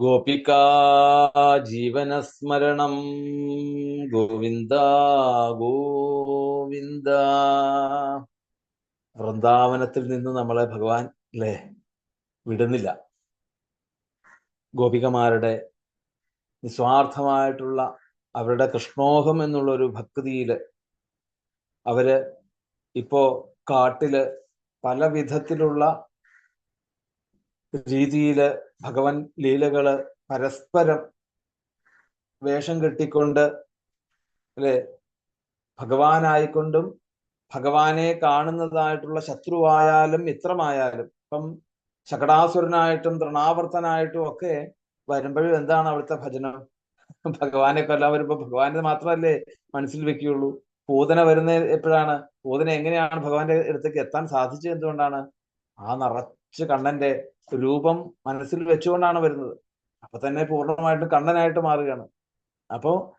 ഗോപികാ ജീവനസ്മരണം. ഗോവിന്ദ ഗോവിന്ദ. വൃന്ദാവനത്തിൽ നിന്ന് നമ്മളെ ഭഗവാൻ അല്ലേ വിടുന്നില്ല. ഗോപികമാരുടെ നിസ്വാർത്ഥമായിട്ടുള്ള അവരുടെ കൃഷ്ണോഹം എന്നുള്ള ഒരു ഭക്തിയിൽ അവർ ഇപ്പോ കാട്ടിൽ പല വിധത്തിലുള്ള രീതിയിൽ ഭഗവൻ ലീലകൾ പരസ്പരം വേഷം കെട്ടിക്കൊണ്ട് അല്ലെ? ഭഗവാനായിക്കൊണ്ടും ഭഗവാനെ കാണുന്നതായിട്ടുള്ള ശത്രുവായാലും മിത്രമായാലും ഇപ്പം ശകടാസുരനായിട്ടും തൃണാവർത്തനായിട്ടും ഒക്കെ വരുമ്പോഴും എന്താണ് അവിടുത്തെ ഭജനം? ഭഗവാനെ കൊല്ലാൻ വരുമ്പോ ഭഗവാനെ മാത്രമല്ലേ മനസ്സിൽ വെക്കുകയുള്ളൂ. പൂതന വരുന്ന എപ്പോഴാണ്? പൂതന എങ്ങനെയാണ് ഭഗവാന്റെ അടുത്തേക്ക് എത്താൻ സാധിച്ചത് എന്തുകൊണ്ടാണ്? ആ നിറച്ച് കണ്ണന്റെ രൂപം മനസ്സിൽ വെച്ചുകൊണ്ടാണ് വരുന്നത്. അപ്പൊ തന്നെ പൂർണമായിട്ടും കണ്ണനായിട്ട് മാറുകയാണ്. അപ്പോ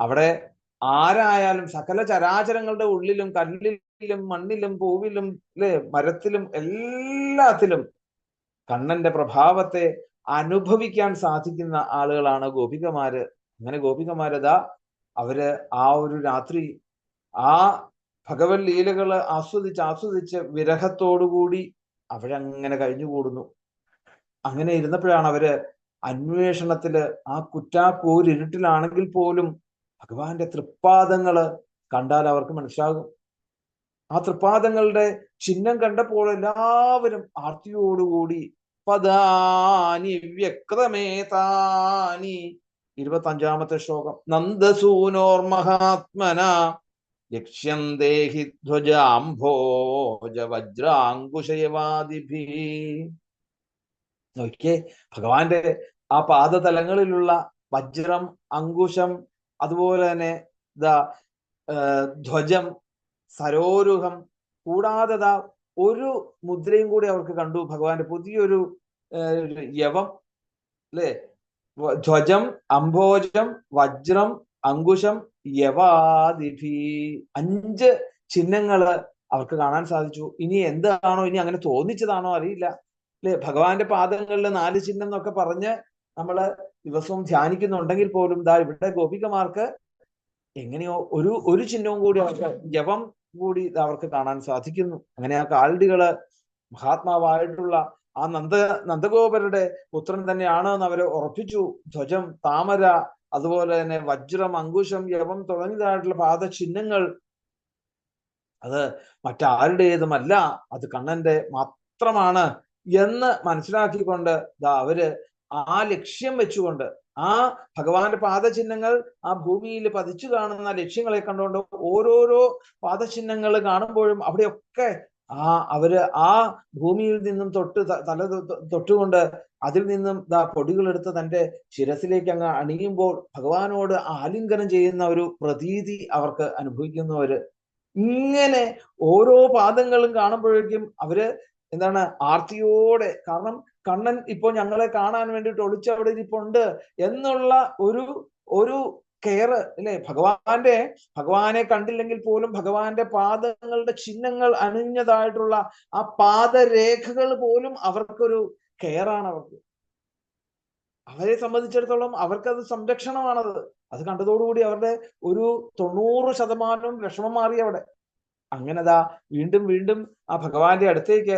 അവിടെ ആരായാലും സകല ചരാചരങ്ങളുടെ ഉള്ളിലും കല്ലിലും മണ്ണിലും പൂവിലും അല്ലെ മരത്തിലും എല്ലാത്തിലും കണ്ണന്റെ പ്രഭാവത്തെ അനുഭവിക്കാൻ സാധിക്കുന്ന ആളുകളാണ് ഗോപികമാര്. അങ്ങനെ ഗോപികമാരതാ അവർ ആ ഒരു രാത്രി ആ ഭഗവത് ലീലകൾ ആസ്വദിച്ച് ആസ്വദിച്ച് വിരഹത്തോടുകൂടി അവരങ്ങനെ കഴിഞ്ഞുകൂടുന്നു. അങ്ങനെ ഇരുന്നപ്പോഴാണ് അവർ അന്വേഷണത്തിൽ ആ കുറ്റാക്കൂരിരുട്ടിലാണെങ്കിൽ പോലും ഭഗവാന്റെ തൃപ്പാദങ്ങൾ കണ്ടാൽ അവർക്ക് മനസ്സിലാകും. ആ തൃപ്പാദങ്ങളുടെ ചിഹ്നം കണ്ടപ്പോൾ എല്ലാവരും ആർത്തിയോടുകൂടി പദാനി വ്യക്തമേതാനി ഇരുപത്തി അഞ്ചാമത്തെ ശ്ലോകം. നന്ദസൂനോർ മഹാത്മന ലക്ഷ്യം ദേഹി ധ്വജാംഭോജ വജ്രാങ്കുശയവാദിഭി നോക്കിയേ. ഭഗവാന്റെ ആ പാദതലങ്ങളിലുള്ള വജ്രം അങ്കുശം അതുപോലെ തന്നെ ധ്വജം സരോരുഹം കൂടാതെ ദാ ഒരു മുദ്രയും കൂടി അവർക്ക് കണ്ടു. ഭഗവാന്റെ പുതിയൊരു യവം അല്ലെ? ധ്വജം അംഭോജം വജ്രം അങ്കുശം യവാദിഭി അഞ്ച് ചിഹ്നങ്ങൾ അവർക്ക് കാണാൻ സാധിച്ചു. ഇനി എന്താണോ ഇനി അങ്ങനെ തോന്നിച്ചതാണോ അറിയില്ല. അല്ലെ ഭഗവാന്റെ പാദങ്ങളിൽ നാല് ചിഹ്നം എന്നൊക്കെ പറഞ്ഞ് നമ്മൾ ദിവസവും ധ്യാനിക്കുന്നുണ്ടെങ്കിൽ പോലും ദാ ഇവിടെ ഗോപികമാർക്ക് എങ്ങനെയോ ഒരു ഒരു ചിഹ്നവും കൂടി അവർക്ക് ജപം കൂടി അവർക്ക് കാണാൻ സാധിക്കുന്നു. അങ്ങനെ ആ കാൽഡികൾ മഹാത്മാവായിട്ടുള്ള ആ നന്ദ നന്ദഗോപരുടെ പുത്രൻ തന്നെയാണ് എന്ന് അവരെ ഉറപ്പിച്ചു. ധ്വജം താമര അതുപോലെ തന്നെ വജ്രം അങ്കുശം യവം തുടങ്ങിയതായിട്ടുള്ള പാദചിഹ്നങ്ങൾ. അത് മറ്റാരുടേതുമല്ല. അത് കണ്ണന്റെ മാത്രമാണ്. എന്ന് മനസ്സിലാക്കിക്കൊണ്ട് ദാ അവർ ആ ലക്ഷ്യം വെച്ചുകൊണ്ട് ആ ഭഗവാന്റെ പാദചിഹ്നങ്ങൾ ആ ഭൂമിയിൽ പതിച്ചു കാണുന്ന ലക്ഷ്യങ്ങളെ കണ്ടുകൊണ്ട് ഓരോരോ പാദചിഹ്നങ്ങൾ കാണുമ്പോഴും അവിടെയൊക്കെ ആ അവർ ആ ഭൂമിയിൽ നിന്നും തൊട്ട് തല തൊട്ടുകൊണ്ട് അതിൽ നിന്നും ദാ പൊടികളെടുത്ത് തന്റെ ശിരസിലേക്ക് അങ്ങ് അണിയുമ്പോൾ ഭഗവാനോട് ആലിംഗനം ചെയ്യുന്ന ഒരു പ്രതീതി അവർക്ക് അനുഭവിക്കുന്നവര്. ഇങ്ങനെ ഓരോ പാദങ്ങളും കാണുമ്പോഴേക്കും അവർ എന്താണ് ആർത്തിയോടെ? കാരണം കണ്ണൻ ഇപ്പൊ ഞങ്ങളെ കാണാൻ വേണ്ടിയിട്ട് ഒളിച്ചവിടെ ഇരിപ്പുണ്ട് എന്നുള്ള ഒരു ഒരു കെയർ അല്ലെ? ഭഗവാന്റെ ഭഗവാനെ കണ്ടില്ലെങ്കിൽ പോലും ഭഗവാന്റെ പാദങ്ങളുടെ ചിഹ്നങ്ങൾ അണിഞ്ഞതായിട്ടുള്ള ആ പാദരേഖകൾ പോലും അവർക്കൊരു കെയറാണ് അവർക്ക്. അവരെ സംബന്ധിച്ചിടത്തോളം അവർക്കത് സംരക്ഷണമാണത്. അത് കണ്ടതോടുകൂടി അവരുടെ ഒരു തൊണ്ണൂറ് ശതമാനവും വിഷമം മാറി അവിടെ അങ്ങനെതാ വീണ്ടും വീണ്ടും ആ ഭഗവാന്റെ അടുത്തേക്ക്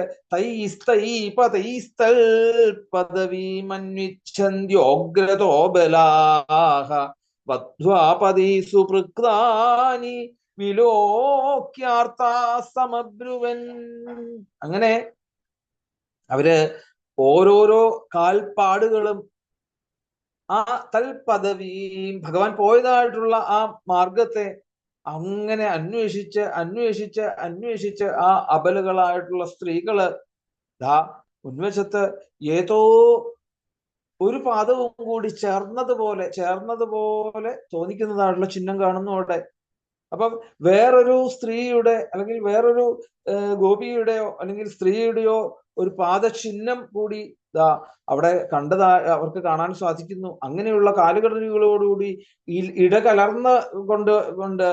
സമബ്രുവൻ. അങ്ങനെ അവർ ഓരോരോ കാൽപ്പാടുകളും ആ തൽ പദവീം ഭഗവാൻ പോയതായിട്ടുള്ള ആ മാർഗത്തെ അങ്ങനെ അന്വേഷിച്ച് അന്വേഷിച്ച് അന്വേഷിച്ച് ആ അബലുകളായിട്ടുള്ള സ്ത്രീകൾ ദാ ഉന്മേഷത്ത് ഏതോ ഒരു പാദവും കൂടി ചേർന്നതുപോലെ ചേർന്നതുപോലെ തോന്നിക്കുന്നതായിട്ടുള്ള ചിഹ്നം കാണുന്നു അവിടെ. അപ്പം വേറൊരു സ്ത്രീയുടെ അല്ലെങ്കിൽ വേറൊരു ഗോപിയുടെയോ അല്ലെങ്കിൽ സ്ത്രീയുടെയോ ഒരു പാദചിഹ്നം കൂടി ദാ അവിടെ കണ്ടതാ അവർക്ക് കാണാൻ സാധിക്കുന്നു. അങ്ങനെയുള്ള കാലുകടലുകളോടുകൂടി ഇടകലർന്ന കൊണ്ട് കൊണ്ട്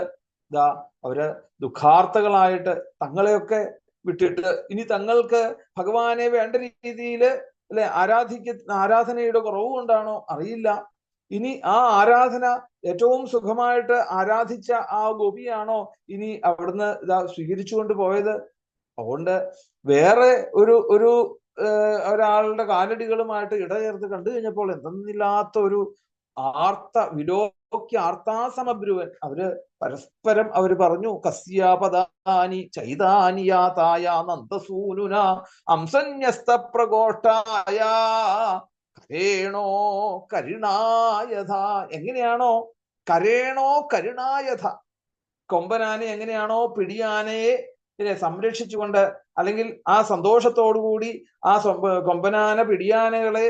ദാ അവർ ദുഃഖാർത്ഥകളായിട്ട് തങ്ങളെയൊക്കെ വിട്ടിട്ട് ഇനി തങ്ങൾക്ക് ഭഗവാനെ വേണ്ട രീതിയിൽ അല്ലെ ആരാധിക്ക ആരാധനയുടെ കുറവ് കൊണ്ടാണോ അറിയില്ല. ഇനി ആ ആരാധന ഏറ്റവും സുഖമായിട്ട് ആരാധിച്ച ആ ഗോപിയാണോ ഇനി അവിടുന്ന് ഇതാ സ്വീകരിച്ചുകൊണ്ട് പോയത്? അതുകൊണ്ട് വേറെ ഒരു ഒരു ഒരാളുടെ കാലടികളുമായിട്ട് ഇടചേർത്ത് കണ്ടു കഴിഞ്ഞപ്പോൾ എന്തെന്നില്ലാത്ത ഒരു ആർത്ത വിലോക്യ ആർത്താസമബ്രുവൻ. അവർ പരസ്പരം അവർ പറഞ്ഞു കസ്യാപദാനി ചൈതാനിയാതായ നന്ദസൂനുന അംസന്യസ്ത പ്രകോഷ്ഠായ കരേണോ കരുണായഥ. എങ്ങനെയാണോ? കരേണോ കരുണായഥ. കൊമ്പനാനെ എങ്ങനെയാണോ പിടിയാനയെ സംരക്ഷിച്ചുകൊണ്ട് അല്ലെങ്കിൽ ആ സന്തോഷത്തോടുകൂടി ആ കൊമ്പനാന പിടിയാനകളെ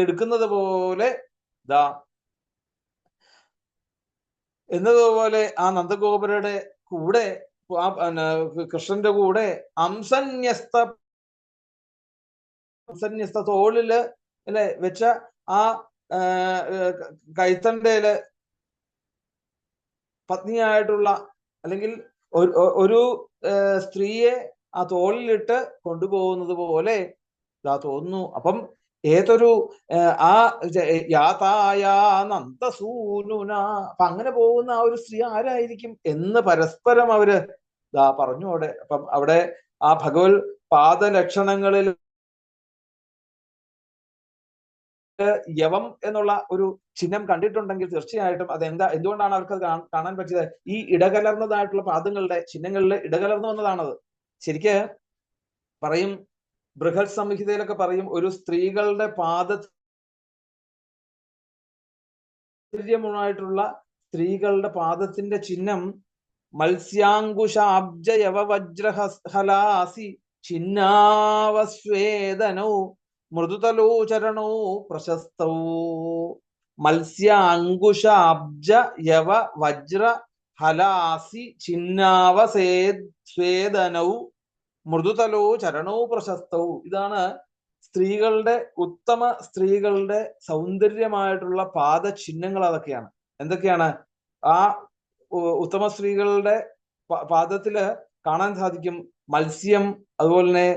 എടുക്കുന്നത് പോലെ ദാ. എന്നതുപോലെ ആ നന്ദഗോപുരയുടെ കൂടെ ആ കൃഷ്ണന്റെ കൂടെ അംസന്യസ്ത അംസന്യസ്ത തോളിൽ അല്ലെ വെച്ച ആ കൈത്തണ്ടയിൽ പത്നിയായിട്ടുള്ള അല്ലെങ്കിൽ ഒരു സ്ത്രീയെ ആ തോളിലിട്ട് കൊണ്ടുപോകുന്നത് പോലെ ഇതാ തോന്നുന്നു. അപ്പം ഏതൊരു ആ യാതായ അപ്പൊ അങ്ങനെ പോകുന്ന ആ ഒരു സ്ത്രീ ആരായിരിക്കും എന്ന് പരസ്പരം അവർ ഇതാ പറഞ്ഞു അവിടെ. അപ്പം അവിടെ ആ ഭഗവത് പാദലക്ഷണങ്ങളിൽ യവം എന്നുള്ള ഒരു ചിഹ്നം കണ്ടിട്ടുണ്ടെങ്കിൽ തീർച്ചയായിട്ടും അത് എന്താ എന്തുകൊണ്ടാണ് അവർക്ക് കാണാൻ പറ്റിയത്? ഈ ഇടകലർന്നതായിട്ടുള്ള പാദങ്ങളുടെ ചിഹ്നങ്ങളിൽ ഇടകലർന്നു വന്നതാണത്. ശരിക്ക് പറയും ബൃഹത് സംഹിതയിലൊക്കെ പറയും ഒരു സ്ത്രീകളുടെ പാദ ായിട്ടുള്ള സ്ത്രീകളുടെ പാദത്തിന്റെ ചിഹ്നം മത്സ്യാങ്കുശാബ്ജയവജ്രഹലാസി ചിന്നാവസ്വേദനോ മൃദുതലോചരണോ പ്രശസ്തോ. മത്സ്യ അങ്കുശ അബ്ജ യവ വജ്ര ഹലാസി ചിന്നാവസേ സ്വേദനൗ മൃദുതലോ ചരണോ പ്രശസ്തവും ഇതാണ് സ്ത്രീകളുടെ ഉത്തമ സ്ത്രീകളുടെ സൗന്ദര്യമായിട്ടുള്ള പാദചിഹ്നങ്ങൾ അതൊക്കെയാണ്. എന്തൊക്കെയാണ്? ആ ഉത്തമ സ്ത്രീകളുടെ പാദത്തിൽ കാണാൻ സാധിക്കും മത്സ്യം അതുപോലെ തന്നെ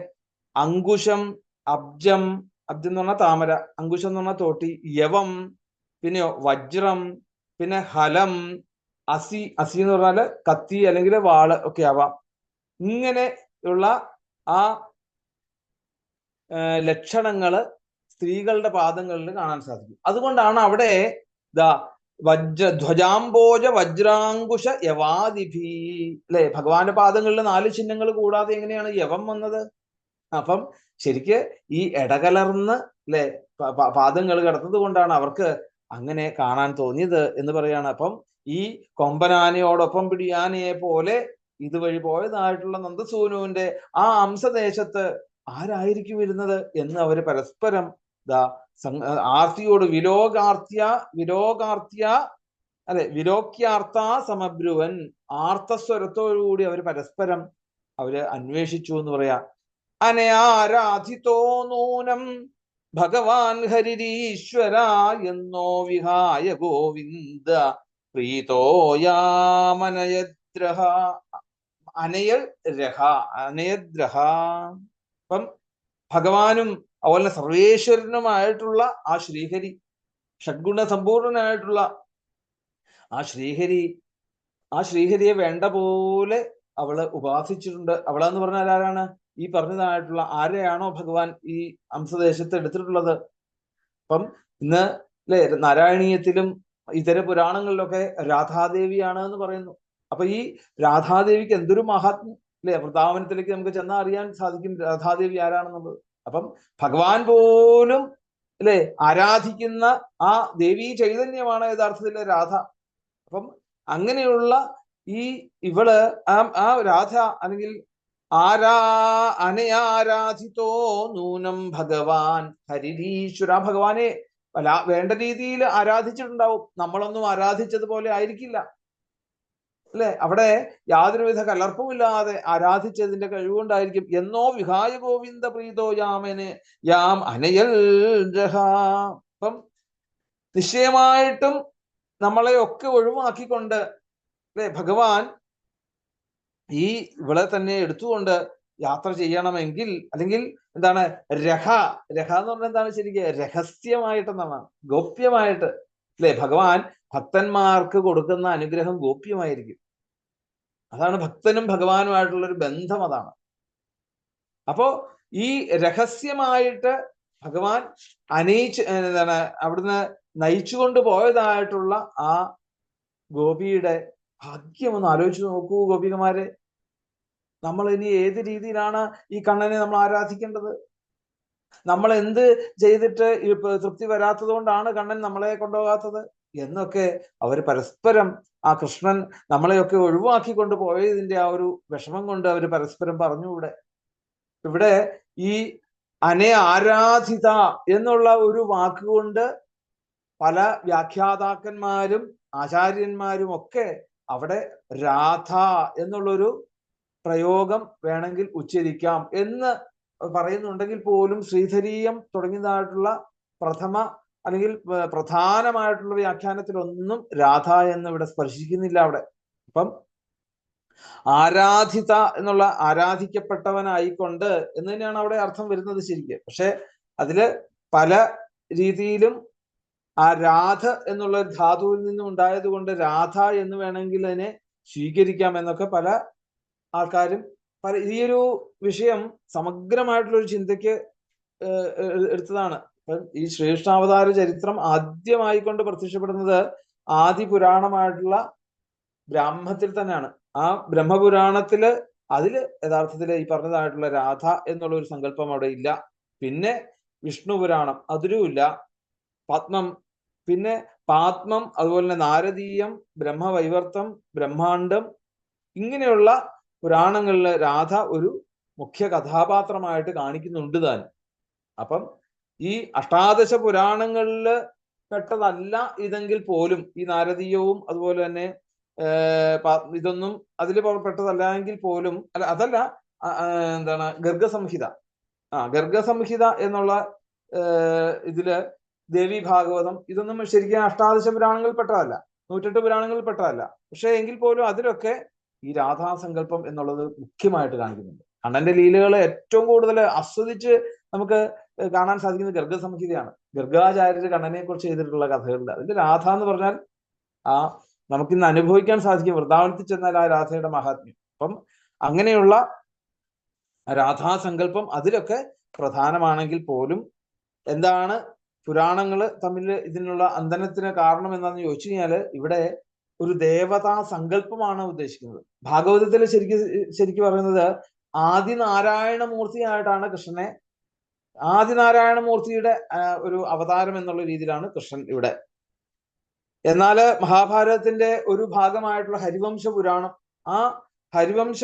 അങ്കുശം അബ്ജം അബ്ജം എന്ന് പറഞ്ഞാൽ താമര അങ്കുശം എന്ന് പറഞ്ഞാൽ തോട്ടി യവം പിന്നെ വജ്രം പിന്നെ ഹലം അസി അസി എന്ന് പറഞ്ഞാൽ കത്തി അല്ലെങ്കിൽ വാൾ ഒക്കെ ആവാം. ഇങ്ങനെ ഉള്ള ആ ലക്ഷണങ്ങൾ സ്ത്രീകളുടെ പാദങ്ങളിൽ കാണാൻ സാധിക്കും. അതുകൊണ്ടാണ് അവിടെ വജ്ര ധ്വജാംബോജ വജ്രാങ്കുശ യവാദിഭി. അല്ലെ? ഭഗവാന്റെ പാദങ്ങളിൽ നാല് ചിഹ്നങ്ങൾ കൂടാതെ എങ്ങനെയാണ് യവം വന്നത്? അപ്പം ശരിക്ക് ഈ ഇടകലർന്ന് അല്ലെ പാദങ്ങൾ കിടന്നത് കൊണ്ടാണ് അവർക്ക് അങ്ങനെ കാണാൻ തോന്നിയത് എന്ന് പറയുകയാണ് അപ്പം ഈ കൊമ്പനാനയോടൊപ്പം പിടിയാനയെ പോലെ ഇതുവഴി പോയതായിട്ടുള്ള നന്ദസൂനുവിന്റെ ആ അംശദേശത്ത് ആരായിരിക്കും ഇരുന്നത് എന്ന് അവർ പരസ്പരം ആർത്തിയോട് വിലോകാർത്തിയ വിലോകാർത്തിയ അതെ വിലോക്യാർത്ത സമബ്രുവൻ ആർത്തസ്വരത്തോടുകൂടി അവർ പരസ്പരം അവർ അന്വേഷിച്ചു എന്ന് പറയാ. അനയാരാധിതോ നൂനം ഭഗവാൻ ഹരിരീശ്വര എന്നോ വിഹായ ഗോവിന്ദ പ്രീതോയാമനയദ്രഹ അനയൽ രഹ അനയദ്രഹ അപ്പം ഭഗവാനും അതുപോലെ സർവേശ്വരനുമായിട്ടുള്ള ആ ശ്രീഹരി ഷഡ്ഗുണ സമ്പൂർണനായിട്ടുള്ള ആ ശ്രീഹരി ആ ശ്രീഹരിയെ വേണ്ട പോലെ അവൾ ഉപാസിച്ചിട്ടുണ്ട്. അവളെന്ന് പറഞ്ഞാൽ ആരാണ്? ഈ പറഞ്ഞതായിട്ടുള്ള ആരെയാണോ ഭഗവാൻ ഈ അംശദേശത്ത് എടുത്തിട്ടുള്ളത്? അപ്പം ഇന്ന് അല്ലെ നാരായണീയത്തിലും ഇതര പുരാണങ്ങളിലൊക്കെ രാധാദേവിയാണ് എന്ന് പറയുന്നു. അപ്പൊ ഈ രാധാദേവിക്ക് എന്തൊരു മഹാത്മ്യം അല്ലെ? വൃന്ദാവനത്തിലേക്ക് നമുക്ക് ചെന്നാൽ അറിയാൻ സാധിക്കും രാധാദേവി ആരാണെന്നുള്ളത്. അപ്പം ഭഗവാൻ പോലും അല്ലെ? ആരാധിക്കുന്ന ആ ദേവീ ചൈതന്യമാണ് യഥാർത്ഥത്തിലെ രാധ. അപ്പം അങ്ങനെയുള്ള ഈ ഇവൾ ആ രാധ അല്ലെങ്കിൽ ആരാ അനയാരാധിതോ നൂനം ഭഗവാൻ ഹരിരീശ്വര. ഭഗവാനെ വേണ്ട രീതിയിൽ ആരാധിച്ചിട്ടുണ്ടാവും. നമ്മളൊന്നും ആരാധിച്ചതുപോലെ ആയിരിക്കില്ല. അല്ലെ? അവിടെ യാതൊരുവിധ കലർപ്പുമില്ലാതെ ആരാധിച്ചതിന്റെ കഴിവുകൊണ്ടായിരിക്കും. എന്നോ വിഹായ ഗോവിന്ദ പ്രീതോ യാമന് യാം അനയൽ അപ്പം നിശ്ചയമായിട്ടും നമ്മളെ ഒക്കെ ഒഴിവാക്കിക്കൊണ്ട് അല്ലെ? ഭഗവാൻ ഈ ഇവിടെ തന്നെ എടുത്തുകൊണ്ട് യാത്ര ചെയ്യണമെങ്കിൽ അല്ലെങ്കിൽ എന്താണ് രഹ രഹ എന്ന് പറഞ്ഞാൽ എന്താണ് ശരിക്കും? രഹസ്യമായിട്ടെന്നാണ്. ഗോപ്യമായിട്ട് അല്ലെ ഭഗവാൻ ഭക്തന്മാർക്ക് കൊടുക്കുന്ന അനുഗ്രഹം ഗോപ്യമായിരിക്കും. അതാണ് ഭക്തനും ഭഗവാനുമായിട്ടുള്ള ഒരു ബന്ധം അതാണ്. അപ്പോ ഈ രഹസ്യമായിട്ട് ഭഗവാൻ അനയിച്ച് എന്താണ് അവിടുന്ന് നയിച്ചുകൊണ്ട് പോയതായിട്ടുള്ള ആ ഗോപിയുടെ ഭാഗ്യം ഒന്ന് ആലോചിച്ച് നോക്കൂ ഗോപികമാരെ. നമ്മൾ ഇനി ഏത് രീതിയിലാണ് ഈ കണ്ണനെ നമ്മൾ ആരാധിക്കേണ്ടത്? നമ്മൾ എന്ത് ചെയ്തിട്ട് തൃപ്തി വരാത്തത് കൊണ്ടാണ് കണ്ണൻ നമ്മളെ കൊണ്ടുപോകാത്തത്? എന്നൊക്കെ അവർ പരസ്പരം ആ കൃഷ്ണൻ നമ്മളെയൊക്കെ ഒഴിവാക്കി കൊണ്ട് പോയതിന്റെ ആ ഒരു വിഷമം കൊണ്ട് അവർ പരസ്പരം പറഞ്ഞു ഇവിടെ ഇവിടെ ഈ അനെ ആരാധിത എന്നുള്ള ഒരു വാക്കുകൊണ്ട് പല വ്യാഖ്യാതാക്കന്മാരും ആചാര്യന്മാരും ഒക്കെ അവിടെ രാധ എന്നുള്ളൊരു പ്രയോഗം വേണമെങ്കിൽ ഉച്ചരിക്കാം എന്ന് പറയുന്നുണ്ടെങ്കിൽ പോലും ശ്രീധരീയം തുടങ്ങിയതായിട്ടുള്ള പ്രഥമ അല്ലെങ്കിൽ പ്രധാനമായിട്ടുള്ള വ്യാഖ്യാനത്തിലൊന്നും രാധ എന്ന് ഇവിടെ സ്പർശിക്കുന്നില്ല അവിടെ. അപ്പം ആരാധിത എന്നുള്ള ആരാധിക്കപ്പെട്ടവനായിക്കൊണ്ട് എന്ന് തന്നെയാണ് അവിടെ അർത്ഥം വരുന്നത് ശരിക്കും. പക്ഷെ അതിൽ പല രീതിയിലും ആ രാധ എന്നുള്ള ധാതുവിൽ നിന്നും ഉണ്ടായത് കൊണ്ട് രാധ എന്ന് വേണമെങ്കിൽ അതിനെ സ്വീകരിക്കാം എന്നൊക്കെ പല ആൾക്കാരും ഈ ഒരു വിഷയം സമഗ്രമായിട്ടുള്ള ഒരു ചിന്തയ്ക്ക് എടുത്തതാണ്. ഈ ശ്രേഷ്ഠാവതാര ചരിത്രം ആദ്യമായിക്കൊണ്ട് പ്രത്യക്ഷപ്പെടുന്നത് ആദി പുരാണമായിട്ടുള്ള ബ്രാഹ്മത്തിൽ തന്നെയാണ്. ആ ബ്രഹ്മപുരാണത്തിൽ അതിൽ യഥാർത്ഥത്തിൽ ഈ പറഞ്ഞതായിട്ടുള്ള രാധ എന്നുള്ള ഒരു സങ്കല്പം അവിടെ ഇല്ല. പിന്നെ വിഷ്ണു പുരാണം അതിലുമില്ല പത്മം പിന്നെ പാത്മം അതുപോലെ തന്നെ നാരദീയം ബ്രഹ്മവൈവർത്തം ബ്രഹ്മാണ്ടം ഇങ്ങനെയുള്ള പുരാണങ്ങളിൽ രാധ ഒരു മുഖ്യ കഥാപാത്രമായിട്ട് കാണിക്കുന്നുണ്ട് താൻ അപ്പം ഈ അഷ്ടാദശ പുരാണങ്ങളിൽ പെട്ടതല്ല ഇതെങ്കിൽ പോലും ഈ നാരദീയവും അതുപോലെ തന്നെ ഇതൊന്നും അതിൽ പെട്ടതല്ല എങ്കിൽ പോലും അല്ല അതല്ല എന്താണ് ഗർഗസംഹിത. ആ ഗർഗസംഹിത എന്നുള്ള ഇതിൽ ദേവി ഭാഗവതം ഇതൊന്നും ശരിക്കും അഷ്ടാദശ പുരാണങ്ങളിൽ പെട്ടതല്ല. നൂറ്റെട്ട് പുരാണങ്ങളിൽ പെട്ടതല്ല. പക്ഷെ എങ്കിൽ പോലും അതിലൊക്കെ ഈ രാധാസങ്കല്പം എന്നുള്ളത് മുഖ്യമായിട്ട് കാണിക്കുന്നുണ്ട്. കണ്ണന്റെ ലീലകളെ ഏറ്റവും കൂടുതൽ ആസ്വദിച്ച് നമുക്ക് കാണാൻ സാധിക്കുന്നത് ഗർഗസംഹിതയാണ്. ഗർഗാചാര്യർ കണ്ണനെ കുറിച്ച് ചെയ്തിട്ടുള്ള കഥകളുണ്ട് അതിന്റെ രാധ എന്ന് പറഞ്ഞാൽ ആ നമുക്കിന്ന് അനുഭവിക്കാൻ സാധിക്കും വൃന്ദാവനത്തിൽ ചെന്നാൽ ആ രാധയുടെ മഹാത്മ്യം. അപ്പം അങ്ങനെയുള്ള രാധാസങ്കല്പം അതിലൊക്കെ പ്രധാനമാണെങ്കിൽ പോലും എന്താണ് പുരാണങ്ങൾ തമ്മിൽ ഇതിനുള്ള അന്തനത്തിന് കാരണം എന്താണെന്ന് ചോദിച്ചു കഴിഞ്ഞാൽ ഇവിടെ ഒരു ദേവതാ സങ്കല്പമാണ് ഉദ്ദേശിക്കുന്നത്. ഭാഗവതത്തിൽ ശരിക്ക് ശരിക്കും പറയുന്നത് ആദിനാരായണ മൂർത്തിയായിട്ടാണ് കൃഷ്ണനെ ആദിനാരായണ മൂർത്തിയുടെ ഒരു അവതാരം എന്നുള്ള രീതിയിലാണ് കൃഷ്ണൻ ഇവിടെ. എന്നാൽ മഹാഭാരതത്തിന്റെ ഒരു ഭാഗമായിട്ടുള്ള ഹരിവംശ പുരാണം ആ ഹരിവംശ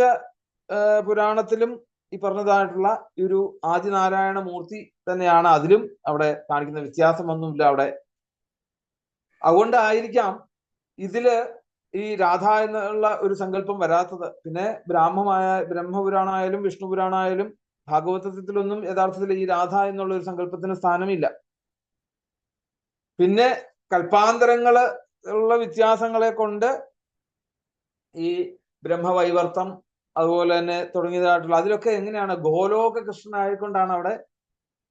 പുരാണത്തിലും ഈ പറഞ്ഞതായിട്ടുള്ള ഈ ഒരു ആദിനാരായണ മൂർത്തി തന്നെയാണ് അതിലും അവിടെ കാണിക്കുന്ന വ്യത്യാസമൊന്നുമില്ല അവിടെ. അതുകൊണ്ടായിരിക്കാം ഇതിൽ ഈ രാധ എന്നുള്ള ഒരു സങ്കല്പം വരാത്തത്. പിന്നെ ബ്രാഹ്മമായ ബ്രഹ്മപുരാണായാലും വിഷ്ണു പുരാണായാലും ഭാഗവതത്തിലൊന്നും യഥാർത്ഥത്തിൽ ഈ രാധ എന്നുള്ള ഒരു സങ്കല്പത്തിന് സ്ഥാനമില്ല. പിന്നെ കൽപ്പാന്തരങ്ങൾ ഉള്ള വ്യത്യാസങ്ങളെ കൊണ്ട് ഈ ബ്രഹ്മവൈവർത്തം അതുപോലെ തന്നെ തുടങ്ങിയതായിട്ടുള്ള അതിലൊക്കെ എങ്ങനെയാണ് ഗോലോക കൃഷ്ണനായിക്കൊണ്ടാണ് അവിടെ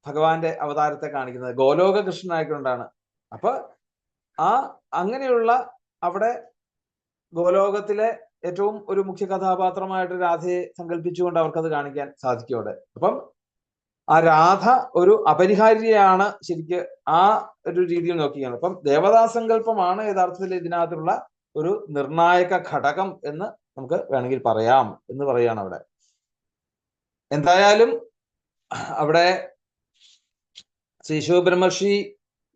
ഭഗവാന്റെ അവതാരത്തെ കാണിക്കുന്നത്. ഗോലോക കൃഷ്ണനായിക്കൊണ്ടാണ്. അപ്പൊ ആ അങ്ങനെയുള്ള അവിടെ ഗോലോകത്തിലെ ഏറ്റവും ഒരു മുഖ്യ കഥാപാത്രമായിട്ട് രാധയെ സങ്കല്പിച്ചുകൊണ്ട് അവർക്കത് കാണിക്കാൻ സാധിക്കും അപ്പം ആ രാധ ഒരു അപരിഹാര്യയാണ് ശരിക്ക് ആ ഒരു രീതിയിൽ നോക്കിയാണ് അപ്പം ദേവതാസങ്കല്പമാണ് യഥാർത്ഥത്തിൽ ഇതിനകത്തുള്ള ഒരു നിർണായക ഘടകം എന്ന് നമുക്ക് വേണമെങ്കിൽ പറയാം എന്ന് പറയാണ് അവിടെ. എന്തായാലും അവിടെ ശ്രീ ശിവബ്രഹ്മർഷി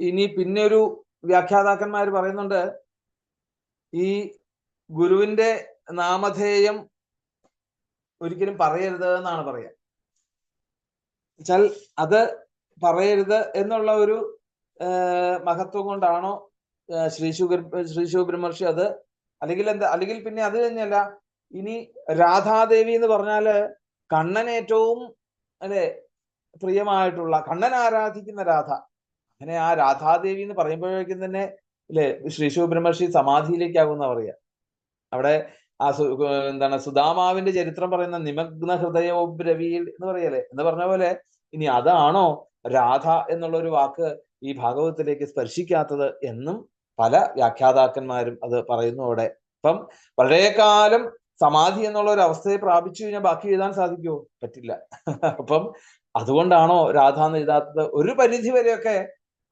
ഇനി പിന്നെ ഒരു വ്യാഖ്യാതാക്കന്മാർ പറയുന്നുണ്ട്. ഈ ഗുരുവിന്റെ നാമധേയം ഒരിക്കലും പറയരുത് എന്നാണ് പറയാ. വെച്ചാൽ അത് പറയരുത് എന്നുള്ള ഒരു മഹത്വം കൊണ്ടാണോ ശ്രീ ശുഗർ ശ്രീ അത് അല്ലെങ്കിൽ എന്താ അല്ലെങ്കിൽ പിന്നെ അത് തന്നെയല്ല ഇനി രാധാദേവി എന്ന് പറഞ്ഞാൽ കണ്ണൻ ഏറ്റവും അല്ലെ പ്രിയമായിട്ടുള്ള കണ്ണൻ ആരാധിക്കുന്ന രാധ. അങ്ങനെ ആ രാധാദേവി എന്ന് പറയുമ്പോഴേക്കും തന്നെ അല്ലെ ശ്രീ ശിവബ്രഹ്മർഷി സമാധിയിലേക്കാകുന്ന പറയാ. അവിടെ ആ എന്താണ് സുധാമാവിന്റെ ചരിത്രം പറയുന്ന നിമഗ്ന ഹൃദയോബ്രവിയിൽ എന്ന് പറയല്ലേ? എന്ന് പറഞ്ഞ പോലെ ഇനി അതാണോ രാധ എന്നുള്ള ഒരു വാക്ക് ഈ ഭാഗവതത്തിലേക്ക് സ്പർശിക്കാത്തത് എന്നും പല വ്യാഖ്യാതാക്കന്മാരും അത് പറയുന്നു അവിടെ. അപ്പം വളരെ കാലം സമാധി എന്നുള്ള ഒരു അവസ്ഥയെ പ്രാപിച്ചു കഴിഞ്ഞാൽ ബാക്കി എഴുതാൻ സാധിക്കുമോ പറ്റില്ല. അപ്പം അതുകൊണ്ടാണോ രാധ എന്ന് എഴുതാത്തത്? ഒരു പരിധി വരെയൊക്കെ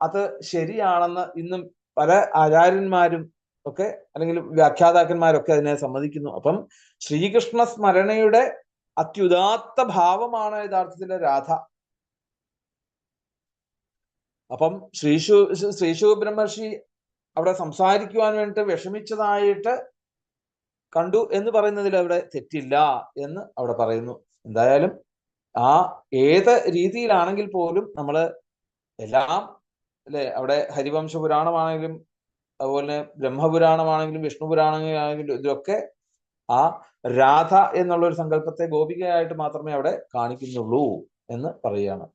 അത് ശരിയാണെന്ന് ഇന്നും പല ആചാര്യന്മാരും ഒക്കെ അല്ലെങ്കിൽ വ്യാഖ്യാതാക്കന്മാരൊക്കെ അതിനെ സമ്മതിക്കുന്നു. അപ്പം ശ്രീകൃഷ്ണ സ്മരണയുടെ അത്യുദാത്ത ഭാവമാണ് യഥാർത്ഥത്തിലെ രാധ. അപ്പം ശ്രീശു ശ്രീശു ബ്രഹ്മർഷി അവിടെ സംസാരിക്കുവാൻ വേണ്ടിട്ട് വിഷമിച്ചതായിട്ട് കണ്ടു എന്ന് പറയുന്നതിൽ അവിടെ തെറ്റില്ല എന്ന് അവിടെ പറയുന്നു. എന്തായാലും ആ ഏത് രീതിയിലാണെങ്കിൽ പോലും നമ്മൾ എല്ലാം അല്ലെ? അവിടെ ഹരിവംശ പുരാണമാണെങ്കിലും അതുപോലെ ബ്രഹ്മപുരാണമാണെങ്കിലും വിഷ്ണു പുരാണമാണെങ്കിലും ഇതൊക്കെ ആ രാധ എന്നുള്ള ഒരു സങ്കല്പത്തെ ഗോപികയായിട്ട് മാത്രമേ അവിടെ കാണിക്കുന്നുള്ളൂ എന്ന് പറയുകയാണ്.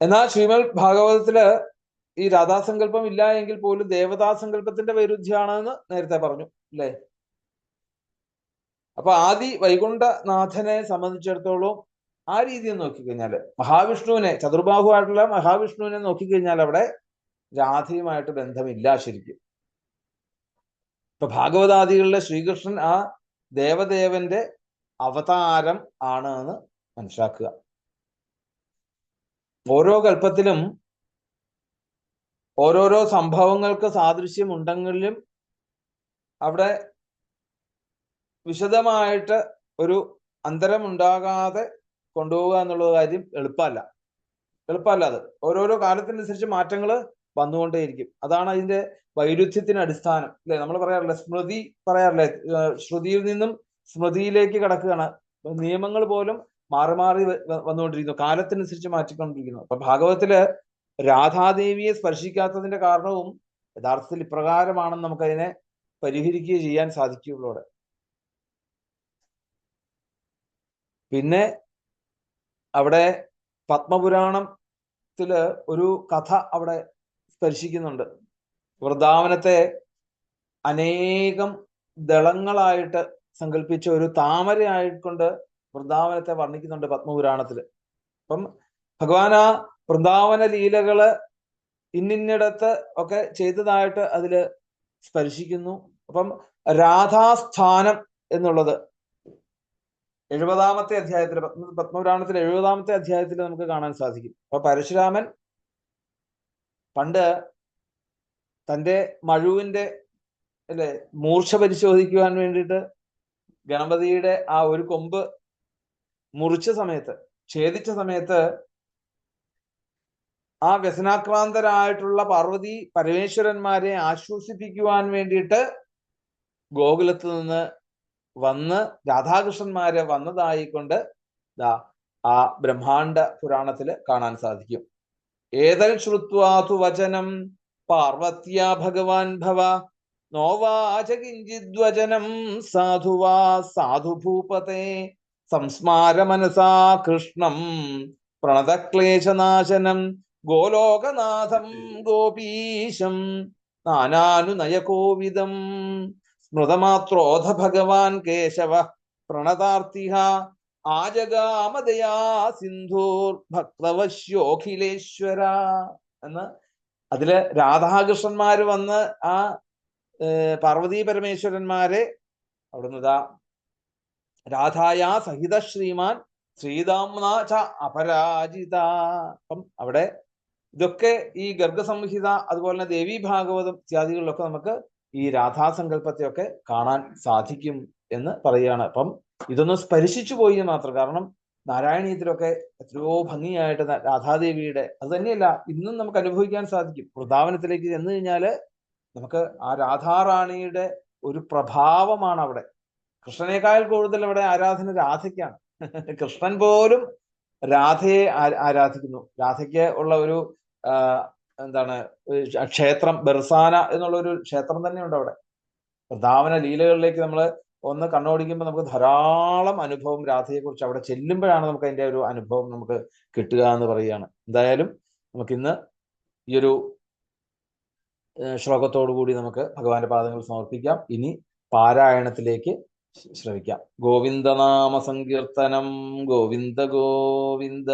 എന്നാൽ ശ്രീമൽ ഭാഗവതത്തിൽ ഈ രാധാസങ്കല്പം ഇല്ല എങ്കിൽ പോലും ദേവതാസങ്കല്പത്തിന്റെ വൈരുദ്ധ്യമാണെന്ന് നേരത്തെ പറഞ്ഞു അല്ലേ? അപ്പൊ ആദി വൈകുണ്ഠനാഥനെ സംബന്ധിച്ചിടത്തോളം ആ രീതിയിൽ നോക്കിക്കഴിഞ്ഞാൽ മഹാവിഷ്ണുവിനെ ചതുർബാഹുവായിട്ടുള്ള മഹാവിഷ്ണുവിനെ നോക്കിക്കഴിഞ്ഞാൽ അവിടെ രാധയുമായിട്ട് ബന്ധമില്ല ശരിക്കും. ഇപ്പൊ ഭാഗവതാദികളിലെ ശ്രീകൃഷ്ണൻ ആ ദേവദേവന്റെ അവതാരം ആണ് എന്ന് മനസ്സിലാക്കുക. ഓരോ കൽപ്പത്തിലും ഓരോരോ സംഭവങ്ങൾക്ക് സാദൃശ്യം ഉണ്ടെങ്കിലും അവിടെ വിശദമായിട്ട് ഒരു അന്തരം കൊണ്ടുപോകുക എന്നുള്ള കാര്യം എളുപ്പമല്ല. എളുപ്പമല്ല അത്. ഓരോരോ കാലത്തിനനുസരിച്ച് മാറ്റങ്ങൾ വന്നുകൊണ്ടേയിരിക്കും. അതാണ് അതിന്റെ വൈരുദ്ധ്യത്തിന് അടിസ്ഥാനം. അല്ലെ? നമ്മൾ പറയാറില്ല സ്മൃതി പറയാറില്ലേ ശ്രുതിയിൽ നിന്നും സ്മൃതിയിലേക്ക് കടക്കുകയാണ്. നിയമങ്ങൾ പോലും മാറി മാറി വന്നുകൊണ്ടിരിക്കുന്നു. കാലത്തിനനുസരിച്ച് മാറ്റിക്കൊണ്ടിരിക്കുന്നു. അപ്പൊ ഭാഗവത്തിൽ രാധാദേവിയെ സ്പർശിക്കാത്തതിന്റെ കാരണവും യഥാർത്ഥത്തിൽ ഇപ്രകാരമാണെന്ന് നമുക്കതിനെ പരിഹരിക്കുക ചെയ്യാൻ സാധിക്കുകയുള്ളൂ പിന്നെ അവിടെ പത്മപുരാണത്തിൽ ഒരു കഥ അവിടെ സ്പർശിക്കുന്നുണ്ട്. വൃന്ദാവനത്തെ അനേകം ദളങ്ങളായിട്ട് സങ്കല്പിച്ച ഒരു താമരയായിക്കൊണ്ട് വൃന്ദാവനത്തെ വർണിക്കുന്നുണ്ട് പത്മപുരാണത്തിൽ. അപ്പം ഭഗവാൻ ആ വൃന്ദാവന ലീലകൾ ഇന്നിന്നിടത്ത് ഒക്കെ ചെയ്തതായിട്ട് അതിൽ സ്പർശിക്കുന്നു. അപ്പം രാധാസ്ഥാനം എന്നുള്ളത് എഴുപതാമത്തെ അധ്യായത്തിൽ പത്മപുരാണത്തിൽ എഴുപതാമത്തെ അധ്യായത്തിൽ നമുക്ക് കാണാൻ സാധിക്കും. അപ്പൊ പരശുരാമൻ പണ്ട് തന്റെ മഴുവിന്റെ അല്ലെ മൂർച്ച പരിശോധിക്കുവാൻ വേണ്ടിയിട്ട് ഗണപതിയുടെ ആ ഒരു കൊമ്പ് മുറിച്ച സമയത്ത് ഛേദിച്ച സമയത്ത് ആ വ്യസനാക്രാന്തരായിട്ടുള്ള പാർവതി പരമേശ്വരന്മാരെ ആശ്വസിപ്പിക്കുവാൻ വേണ്ടിയിട്ട് ഗോകുലത്ത് നിന്ന് വന്ന് രാധാകൃഷ്ണന്മാരെ വന്നതായിക്കൊണ്ട് ആ ബ്രഹ്മാണ്ട പുരാണത്തിൽ കാണാൻ സാധിക്കും. ഏതൽ ശ്രുത്വാതു വചനം പാർവത്യ ഭഗവാൻ ഭവ നോവാചകിഞ്ചിദ്വചനം സാധുവാ സാധുഭൂപത്തെ സംസ്മാര മനസാ കൃഷ്ണം പ്രണതക്ലേശനാശനം ഗോലോകനാഥം ഗോപീശം നാനാനുനയകോവിദം സ്മൃതമാത്രോധ ഭഗവാൻ കേശവ പ്രണതാർത്തിഹ ആജഗാമതയാ സിന്ധൂർ ഭക്തവശ്യോഖിലേശ്വര എന്ന് അതിൽ രാധാകൃഷ്ണന്മാര് വന്ന് ആ പാർവതി പരമേശ്വരന്മാരെ അവിടുന്ന് ഇതാ രാധായ സഹിത ശ്രീമാൻ ശ്രീതാംന ച അപരാജിത. അപ്പം അവിടെ ഇതൊക്കെ ഈ ഗർഗസംഹിത അതുപോലെ തന്നെ ദേവി ഭാഗവതം ഇത്യാദികളിലൊക്കെ നമുക്ക് ഈ രാധാസങ്കല്പത്തെയൊക്കെ കാണാൻ സാധിക്കും എന്ന് പറയുകയാണ്. അപ്പം ഇതൊന്ന് സ്പരിശിച്ചു പോയി മാത്രം. കാരണം നാരായണീയത്തിലൊക്കെ എത്രയോ ഭംഗിയായിട്ട് രാധാദേവിയുടെ അത് തന്നെയല്ല ഇന്നും നമുക്ക് അനുഭവിക്കാൻ സാധിക്കും. വൃന്ദാവനത്തിലേക്ക് ചെന്ന് കഴിഞ്ഞാൽ നമുക്ക് ആ രാധാറാണിയുടെ ഒരു പ്രഭാവമാണ് അവിടെ കൃഷ്ണനേക്കാൾ കൂടുതൽ അവിടെ ആരാധന രാധയ്ക്കാണ്. കൃഷ്ണൻ പോലും രാധയെ ആരാധിക്കുന്നു. രാധയ്ക്ക് ഉള്ള ഒരു എന്താണ് ക്ഷേത്രം ബെർസാന എന്നുള്ള ഒരു ക്ഷേത്രം തന്നെയുണ്ട് അവിടെ. വൃന്ദാവന ലീലകളിലേക്ക് നമ്മൾ ഒന്ന് കണ്ണോടിക്കുമ്പോൾ നമുക്ക് ധാരാളം അനുഭവം രാധയെക്കുറിച്ച് അവിടെ ചെല്ലുമ്പോഴാണ് നമുക്ക് അതിന്റെ ഒരു അനുഭവം നമുക്ക് കിട്ടുക എന്ന് പറയുകയാണ്. എന്തായാലും നമുക്കിന്ന് ഈ ഒരു ശ്ലോകത്തോടു കൂടി നമുക്ക് ഭഗവാന്റെ പാദങ്ങൾ സമർപ്പിക്കാം. ഇനി പാരായണത്തിലേക്ക് ശ്രവിക്കാം ഗോവിന്ദനാമ സങ്കീർത്തനം. ഗോവിന്ദ ഗോവിന്ദ.